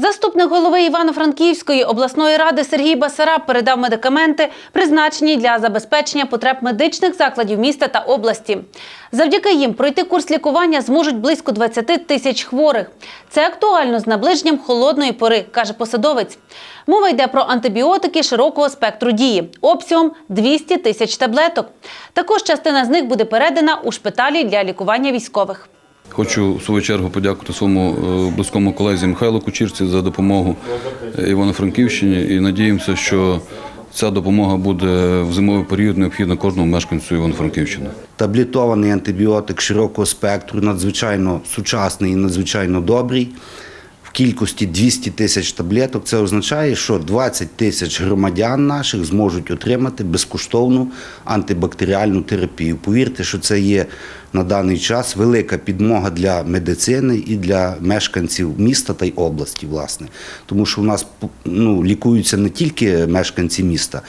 Заступник голови Івано-Франківської обласної ради Сергій Басараб передав медикаменти, призначені для забезпечення потреб медичних закладів міста та області. Завдяки їм пройти курс лікування зможуть близько 20 тисяч хворих. Це актуально з наближенням холодної пори, каже посадовець. Мова йде про антибіотики широкого спектру дії, обсягом 200 тисяч таблеток. Також частина з них буде передана у шпиталі для лікування військових. Хочу в свою чергу подякувати своєму е, близькому колезі Михайлу Кучірці за допомогу е, Івано-Франківщині і надіємося, що ця допомога буде в зимовий період необхідна кожному мешканцю Івано-Франківщини. Таблітований антибіотик широкого спектру, надзвичайно сучасний і надзвичайно добрий. В кількості 200 тисяч таблеток. Це означає, що 20 тисяч громадян наших зможуть отримати безкоштовну антибактеріальну терапію. Повірте, що це є на даний час велика підмога для медицини і для мешканців міста та й області, власне. Тому що у нас ну, лікуються не тільки мешканці міста,